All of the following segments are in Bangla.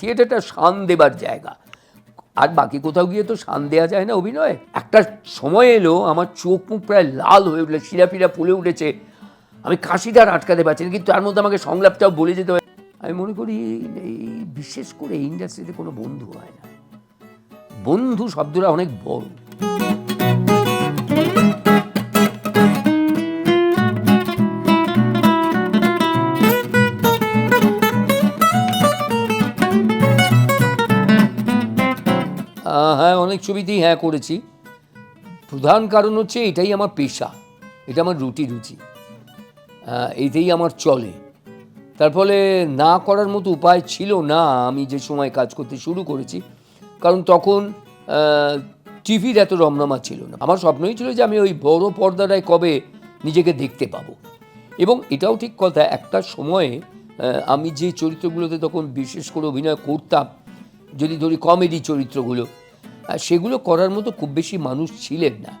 থিয়েটারটা শান দেবার জায়গা। আর বাকি কোথাও গিয়ে তো শান দেওয়া যায় না অভিনয়। একটা সময় এলো, আমার চোখ মুখ প্রায় লাল হয়ে উঠলে শিরা ফিরা ফুলে উঠেছে। আমি কাশিটা আটকাতে পারছি না, কিন্তু তার মধ্যে আমাকে সংলাপটাও বলে যেতে হয়। আমি মনে করি, এই বিশেষ করে ইন্ডাস্ট্রিতে কোনো বন্ধু হয় না। বন্ধু শব্দটা অনেক বড়। হ্যাঁ অনেক ছবিতেই হ্যাঁ করেছি। প্রধান কারণ হচ্ছে এটাই আমার পেশা এটা আমার রুটি রুচি। আহ, এইটাই আমার চলে। তার ফলে না করার মতো উপায় ছিল না আমি যে সময় কাজ করতে শুরু করেছি কারণ তখন টিভির এত রমরমা ছিল না। আমার স্বপ্নই ছিল যে আমি ওই বড় পর্দাটায় কবে নিজেকে দেখতে পাবো। এবং এটাও ঠিক কথা একটা সময়ে আমি যে চরিত্রগুলোতে তখন বিশেষ করে অভিনয় করতাম যদি ধরি কমেডি চরিত্রগুলো সেগুলো করার মতো খুব বেশি মানুষ ছিলেন না।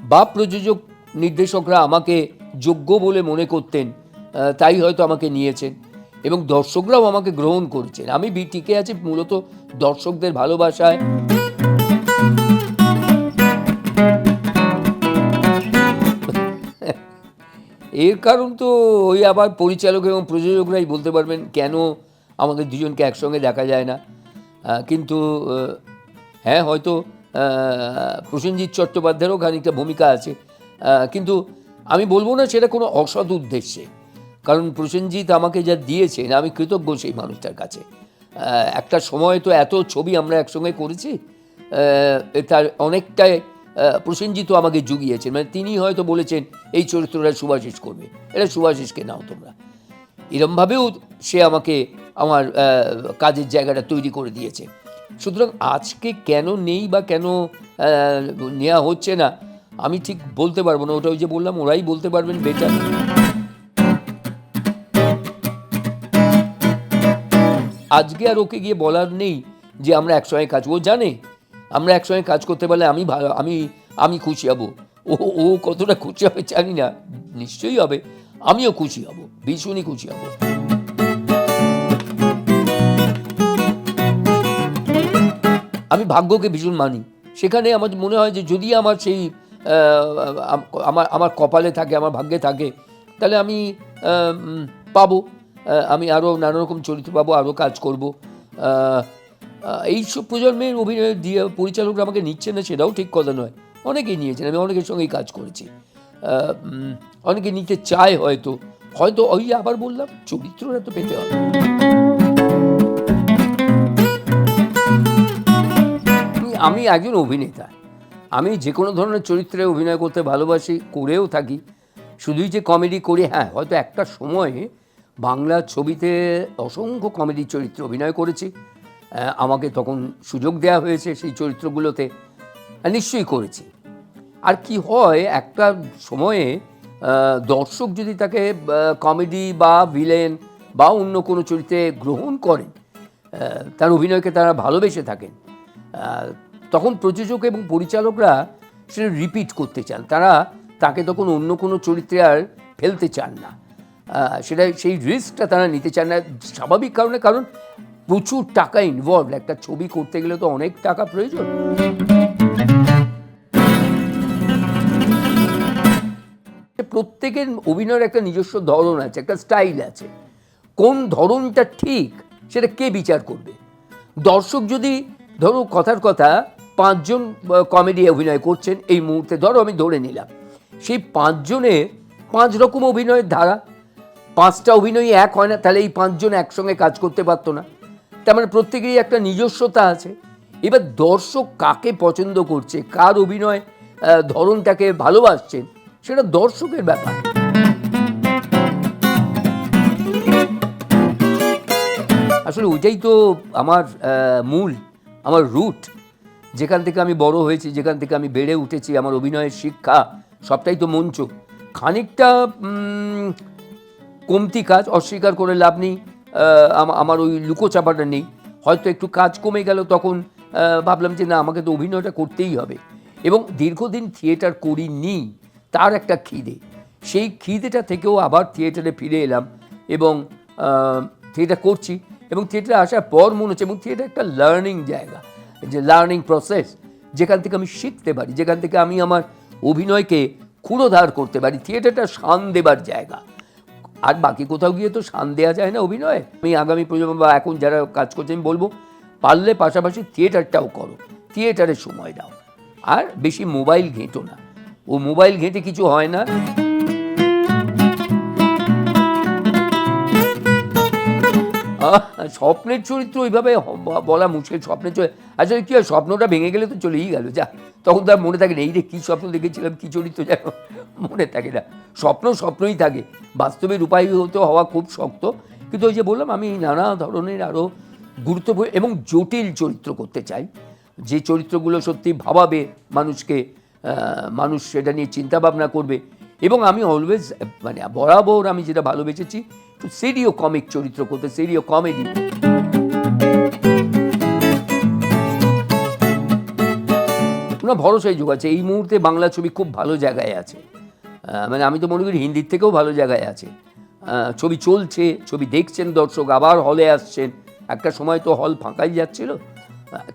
বা প্রযোজক নির্দেশকরা আমাকে যোগ্য বলে মনে করতেন তাই হয়তো আমাকে নিয়েছেন এবং দর্শকরাও আমাকে গ্রহণ করেছেন। আমি টিকে আছি মূলত দর্শকদের ভালোবাসায়। এর কারণ তো ওই আবার পরিচালক এবং প্রযোজকরাই বলতে পারবেন, কেন আমাদের দুজনকে একসঙ্গে দেখা যায় না। কিন্তু হ্যাঁ হয়তো প্রসেনজিৎ চট্টোপাধ্যায়েরও খানিকটা ভূমিকা আছে। কিন্তু আমি বলব না সেটা কোনো অসৎ উদ্দেশ্যে। কারণ প্রসেনজিৎ আমাকে যা দিয়েছেন, আমি কৃতজ্ঞ সেই মানুষটার কাছে। একটা সময় তো এত ছবি আমরা একসঙ্গে করেছি তার অনেকটাই প্রসেনজিৎও আমাকে জুগিয়েছেন। মানে তিনি হয়তো বলেছেন, এই চরিত্রটা সুভাষিস করবে। এটা সুভাষিসকে নাও তোমরা। এরমভাবেও সে আমাকে, আমার কাজের জায়গাটা তৈরি করে দিয়েছে। সুতরাং আজকে কেন নেই বা কেন নেওয়া হচ্ছে না, আমি ঠিক বলতে পারব না। ওটা ওই যে বললাম, ওরাই বলতে পারবেন বেটার আজকে আর ওকে গিয়ে বলার নেই যে আমরা একসঙ্গে কাজ, ও জানে, আমরা একসঙ্গে কাজ করতে পারলে আমি ভালো, আমি আমি খুশি হব। ও ও কতটা খুশি হবে জানি না, নিশ্চয়ই হবে, আমিও খুশি হব, ভীষণই খুশি হব। আমি ভাগ্যকে ভীষণ মানি। সেখানে আমার মনে হয় যে যদি আমার সেই আমার আমার কপালে থাকে, আমার ভাগ্যে থাকে, তাহলে আমি পাবো। আমি আরও নানা রকম চরিত্র পাবো আরও কাজ করব। এইসব প্রজন্মের অভিনয় দিয়ে পরিচালকরা আমাকে নিচ্ছে না, সেটাও ঠিক কথা নয়। অনেকেই নিয়েছেন, আমি অনেকের সঙ্গেই কাজ করেছি। অনেকে নিতে চায় হয়তো। হয়তো, ওই আবার বললাম চরিত্রটা তো পেতে হবে। আমি- একজন অভিনেতা। আমি যে কোনো ধরনের চরিত্রে অভিনয় করতে ভালোবাসি, করেও থাকি। শুধুই যে কমেডি করি হ্যাঁ হয়তো একটা সময়ে বাংলা ছবিতে অসংখ্য কমেডি চরিত্রে অভিনয় করেছি। আমাকে তখন সুযোগ দেওয়া হয়েছে সেই চরিত্রগুলোতে। নিশ্চয়ই করেছি। আর কি হয়, একটা সময়ে দর্শক যদি তাকে কমেডি বা ভিলেন বা অন্য কোনো চরিত্রে গ্রহণ করেন তার অভিনয়কে তারা ভালোবেসে থাকেন। তখন প্রযোজক এবং পরিচালকরা সেটা রিপিট করতে চান। তারা তাকে তখন অন্য কোনো চরিত্রে আর ফেলতে চান না। সেটা সেই রিস্কটা তারা নিতে চান না। স্বাভাবিক কারণে, কারণ প্রচুর টাকা ইনভলভ একটা ছবি করতে গেলে তো অনেক টাকা প্রয়োজন। প্রত্যেকের অভিনয়ের একটা নিজস্ব ধরন আছে, একটা স্টাইল আছে। কোন ধরনটা ঠিক, সেটা কে বিচার করবে? দর্শক যদি, ধরো কথার কথা পাঁচজন কমেডি অভিনয় করছেন এই মুহূর্তে। ধরো আমি ধরে নিলাম, সেই পাঁচজনের পাঁচ রকম অভিনয়ের ধারা। পাঁচটা অভিনয় এক হয় না, তাহলে এই পাঁচজন একসঙ্গে কাজ করতে পারতো না। তার মানে প্রত্যেকেরই একটা নিজস্বতা আছে। এবার দর্শক কাকে পছন্দ করছে, কার অভিনয় ধরনটাকে ভালোবাসছেন, সেটা দর্শকের ব্যাপার। আসলে ওইটাই তো আমার মূল, আমার রুট যেখান থেকে আমি বড় হয়েছি, যেখান থেকে আমি বেড়ে উঠেছি, আমার অভিনয়ের শিক্ষা, সবটাই তো মঞ্চ খানিকটা কমতি কাজ, অস্বীকার করে লাভ নেই আমার ওই লুকোচাপাটা নেই। হয়তো একটু কাজ কমে গেল তখন ভাবলাম যে না, আমাকে তো অভিনয়টা করতেই হবে। এবং দীর্ঘদিন থিয়েটার করিনি, তার একটা খিদে। সেই খিদেটা থেকেও আবার থিয়েটারে ফিরে এলাম এবং থিয়েটার করছি। এবং থিয়েটারে আসার পর মনে হচ্ছে, এবং থিয়েটার একটা লার্নিং জায়গা। যে লার্নিং প্রসেস যেখান থেকে আমি শিখতে পারি, যেখান থেকে আমি আমার অভিনয়কে ক্ষুরোধার করতে পারি থিয়েটারটা শান দেবার জায়গা। আর বাকি কোথাও গিয়ে তো শান দেওয়া যায় না অভিনয়ে। আমি আগামী প্রজন্ম বা এখন যারা কাজ করছে, আমি বলব, পারলে পাশাপাশি থিয়েটারটাও করো। থিয়েটারে সময় দাও। আর বেশি মোবাইল ঘেঁটো না। ও মোবাইল ঘেঁটে কিছু হয় না। স্বপ্নের চরিত্র ওইভাবে বলা মুশকিল, স্বপ্নের চরিত্র আসলে কি হয়, স্বপ্নটা ভেঙে গেলে তো চলেই গেল, যা, তখন তো আর মনে থাকে না, এই রে কী স্বপ্ন দেখেছিলাম, কী চরিত্র যেন, মনে থাকে না। স্বপ্ন স্বপ্নই থাকে, বাস্তবে রূপায়িত হওয়া খুব শক্ত, কিন্তু ওই যে বললাম, আমি নানা ধরনের আরও গুরুত্বপূর্ণ এবং জটিল চরিত্র করতে চাই। যে চরিত্রগুলো সত্যি ভাবাবে মানুষকে মানুষ সেটা নিয়ে চিন্তা ভাবনা করবে এবং আমি অলওয়েজ মানে বরাবর আমি যেটা ভালোবেসেছি একটু সিরিও কমিক চরিত্র করতে, সিরিও কমেডি ওনার ভরসাই যোগাচ্ছে, এই মুহূর্তে বাংলা ছবি খুব ভালো জায়গায় আছে। মানে আমি তো মনে করি হিন্দির থেকেও ভালো জায়গায় আছে। ছবি চলছে, ছবি দেখছেন দর্শক, আবার হলে আসছেন। একটা সময় তো হল ফাঁকাই যাচ্ছিল।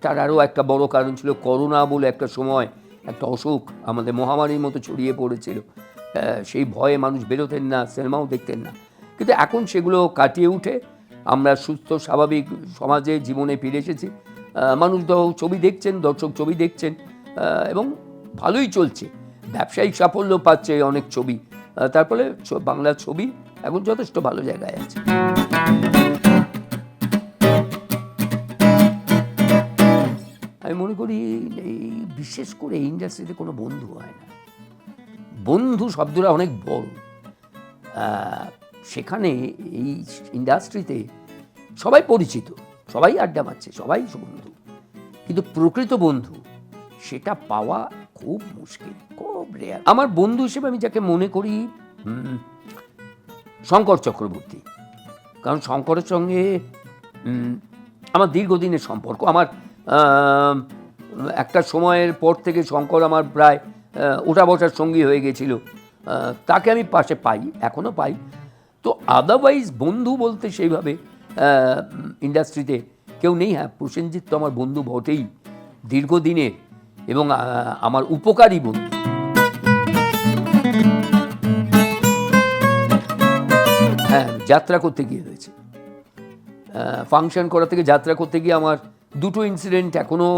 তার আরও একটা বড় কারণ ছিল, করোনা বলে একটা সময় একটা অসুখ আমাদের মহামারীর মতো ছড়িয়ে পড়েছিল। সেই ভয়ে মানুষ বেরোতেন না সিনেমাও দেখতেন না। কিন্তু এখন সেগুলো কাটিয়ে উঠে আমরা সুস্থ স্বাভাবিক সমাজে জীবনে ফিরে এসেছি। মানুষ তো ছবি দেখছেন দর্শক ছবি দেখছেন এবং ভালোই চলছে। ব্যবসায়িক সাফল্য পাচ্ছে অনেক ছবি। আহ, তার ফলে ছ- বাংলা ছবি এখন যথেষ্ট ভালো জায়গায় আছে। আমি মনে করি এই বিশেষ করে ইন্ডাস্ট্রিতে কোনো বন্ধু হয় না। বন্ধু শব্দটা অনেক বড়। সেখানে এই ইন্ডাস্ট্রিতে সবাই পরিচিত, সবাই আড্ডা মারছে, সবাই বন্ধু কিন্তু প্রকৃত বন্ধু সেটা পাওয়া খুব মুশকিল, খুব রেয়ার আমার বন্ধু হিসেবে আমি যাকে মনে করি শঙ্কর চক্রবর্তী। কারণ শঙ্করের সঙ্গে আমার দীর্ঘদিনের সম্পর্ক। আমার একটা সময়ের পর থেকে শঙ্কর আমার প্রায় ওঠা বসার সঙ্গী হয়ে গেছিল। তাকে আমি পাশে পাই এখনও পাই। তো আদারওয়াইজ বন্ধু বলতে সেইভাবে ইন্ডাস্ট্রিতে কেউ নেই। হ্যাঁ প্রসেনজিৎ তো আমার বন্ধু বটেই দীর্ঘদিনের এবং আমার উপকারী বন্ধু। হ্যাঁ যাত্রা করতে গিয়ে হয়েছে। ফাংশন করা থেকে যাত্রা করতে গিয়ে আমার দুটো ইনসিডেন্ট এখনও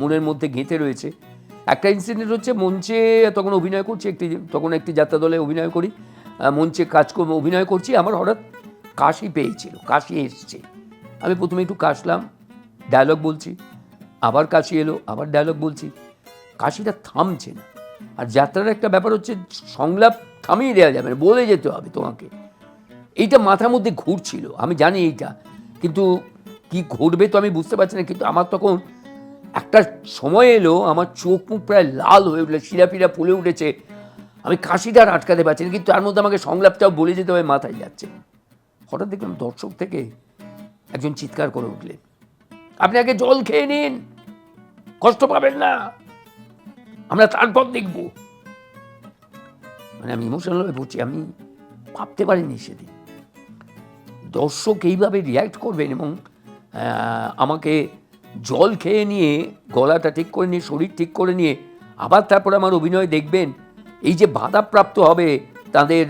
মনের মধ্যে গেঁথে রয়েছে। একটা ইনসিডেন্ট হচ্ছে, মঞ্চে তখন অভিনয় করছি, একটি তখন একটি যাত্রা দলে অভিনয় করি মঞ্চে কাজ করব অভিনয় করছি, আমার হঠাৎ কাশি পেয়েছিল, কাশি এসছে। আমি প্রথমে একটু কাশলাম ডায়লগ বলছি, আবার কাশি এলো, আবার ডায়লগ বলছি, কাশিটা থামছে না। আর যাত্রার একটা ব্যাপার হচ্ছে, সংলাপ থামিয়ে দেওয়া যাবে না, বলে যেতে হবে তোমাকে। এইটা মাথার মধ্যে ঘুরছিল, আমি জানি এইটা, কিন্তু কি ঘটবে তো আমি বুঝতে পারছি না, কিন্তু আমার তখন একটা সময় এলো, আমার চোখ মুখ প্রায় লাল হয়ে উঠল শিরাপিরা ফুলে উঠেছে। আমি কাশিটা আর আটকাতে পারছি না, কিন্তু তার মধ্যে আমাকে সংলাপটাও বলে যেতে হবে, মাথায় যাচ্ছে। হঠাৎ দেখলাম দর্শক থেকে একজন চিৎকার করে উঠলেন। আপনি আগে জল খেয়ে নিন, কষ্ট পাবেন না, আমরা তারপর দেখব। মানে আমি ইমোশনাল হয়ে পড়ছি, আমি ভাবতে পারিনি সেদিন। দর্শক এইভাবে রিয়্যাক্ট করবেন এবং আমাকে জল খেয়ে নিয়ে, গলাটা ঠিক করে নিয়ে, শরীর ঠিক করে নিয়ে, আবার তারপর আমার অভিনয় দেখবেন। এই যে বাধাপ্রাপ্ত হবে তাদের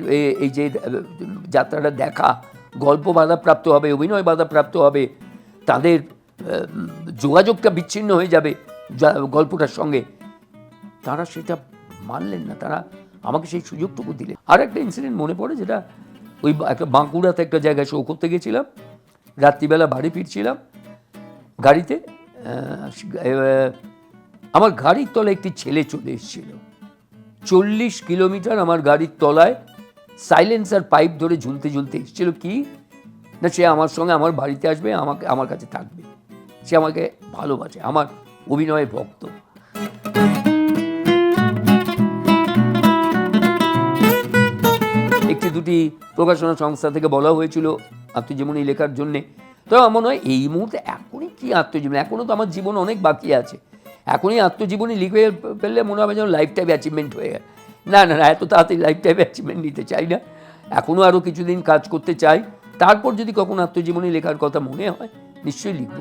এই যে যাত্রাটা দেখা, গল্প বাধাপ্রাপ্ত হবে, অভিনয় বাধাপ্রাপ্ত হবে, তাদের যোগাযোগটা বিচ্ছিন্ন হয়ে যাবে গল্পটার সঙ্গে। তারা সেটা মানলেন না, তারা আমাকে সেই সুযোগটুকু দিলেন। আর একটা ইনসিডেন্ট মনে পড়ে যেটা, ওই একটা বাঁকুড়াতে একটা জায়গায় শো করতে গেছিলাম, রাত্রিবেলা বাড়ি ফিরছিলাম গাড়িতে আমার গাড়ির তলায় একটি ছেলে চলে এসেছিল। চল্লিশ কিলোমিটার আমার গাড়ির তলায় সাইলেন্সার পাইপ ধরে ঝুলতে ঝুলতে এসেছিল কি? না, সে আমার সঙ্গে আমার বাড়িতে আসবে, আমাকে, আমার কাছে থাকবে। সে আমাকে ভালোবাসে, আমার অভিনয়ে ভক্ত। একটি দুটি প্রকাশনা সংস্থা থেকে বলা হয়েছিল আত্মজীবনী লেখার জন্যে। তো আমার মনে হয় এই মুহূর্তে এখনই কি আত্মজীবনী? এখনও তো আমার জীবন অনেক বাকি আছে। এখনই আত্মজীবনী লিখে ফেললে মনে হবে যেন লাইফ টাইম অ্যাচিভমেন্ট হয়ে গেল না না না, এত তাড়াতাড়ি লাইফ টাইম অ্যাচিভমেন্ট নিতে চাই না। এখনও আরও কিছুদিন কাজ করতে চাই। তারপর যদি কখনো আত্মজীবনী লেখার কথা মনে হয়, নিশ্চয়ই লিখব।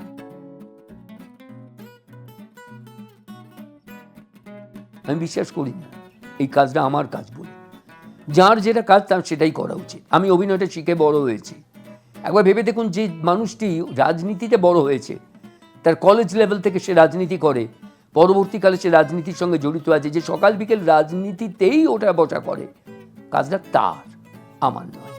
আমি বিশ্বাস করি না, এই কাজটা আমার কাজ বলে। যার যেটা কাজ তার সেটাই করা উচিত। আমি অভিনয়টা শিখে বড় হয়েছি। একবার ভেবে দেখুন যে মানুষটি রাজনীতিতে বড় হয়েছে। তার কলেজ লেভেল থেকে সে রাজনীতি করে। পরবর্তীকালে সে রাজনীতির সঙ্গে জড়িত আছে, যে সকাল বিকেল রাজনীতিতেই ওটা বসা করে। কাজটা তার, আমার নয়।